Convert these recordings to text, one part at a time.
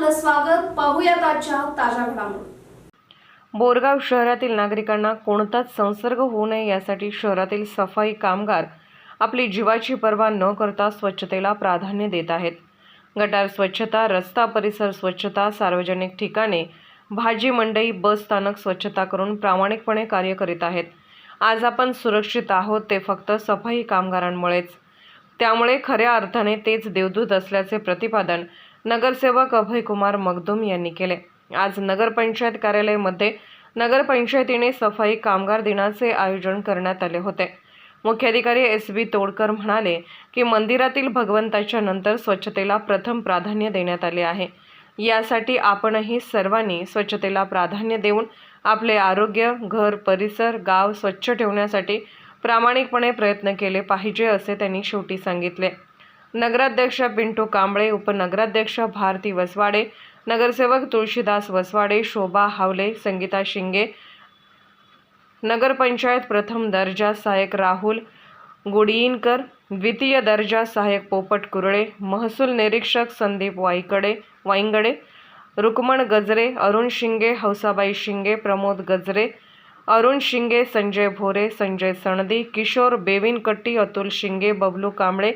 स्वागत पाहूयात आजच्या ताज्या घडामोडी. बोरगाव शहरातील नागरिकांना कोणताच संसर्ग होऊ नये यासाठी शहरातील सफाई कामगार आपली जीवाची पर्वा न करता स्वच्छतेला प्राधान्य देत आहेत. गटार स्वच्छता रस्ता परिसर स्वच्छता सार्वजनिक ठिकाणे भाजी मंडई बस स्थानक स्वच्छता करून प्रामाणिकपणे कार्य करीत आहेत. आज आपण सुरक्षित आहोत ते फक्त सफाई कामगारांमुळेच. त्यामुळे खऱ्या अर्थाने तेच देवदूत असल्याचे प्रतिपादन नगरसेवक अभयकुमार मगदुम यांनी केले. आज नगरपंचायत कार्यालयामध्ये नगरपंचायतीने सफाई कामगार दिनाचे आयोजन करण्यात आले होते. मुख्याधिकारी एस बी तोडकर म्हणाले की मंदिरातील भगवंताच्या नंतर स्वच्छतेला प्रथम प्राधान्य देण्यात आले आहे. यासाठी आपणही सर्वांनी स्वच्छतेला प्राधान्य देऊन आपले आरोग्य घर परिसर गाव स्वच्छ ठेवण्यासाठी प्रामाणिकपणे प्रयत्न केले पाहिजे असे त्यांनी शेवटी सांगितले. नगराध्यक्ष पिंटू कांबळे उपनगराध्यक्ष भारती वसवाडे नगरसेवक तुळशीदास वसवाडे शोभा हावले संगीता शिंगे नगरपंचायत प्रथम दर्जा सहाय्यक राहुल गुडीनकर द्वितीय दर्जा सहाय्यक पोपट कुरळे महसूल निरीक्षक संदीप वाईकडे वाईंगडे रुक्मण गजरे अरुण शिंगे हौसाबाई शिंगे प्रमोद गजरे अरुण शिंगे संजय भोरे संजय सणदी किशोर बेविनकट्टी अतुल शिंगे बबलू कांबळे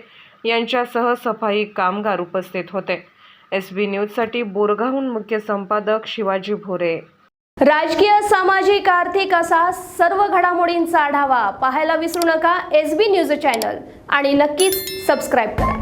यांच्यासह सफाई कामगार उपस्थित होते. एस बी न्यूजसाठी बोरगाहून मुख्य संपादक शिवाजी भोरे. राजकीय सामाजिक आर्थिक असा सर्व घडामोडींचा आढावा पाहायला विसरू नका एस बी न्यूज चॅनल. आणि नक्कीच सबस्क्राईब करा.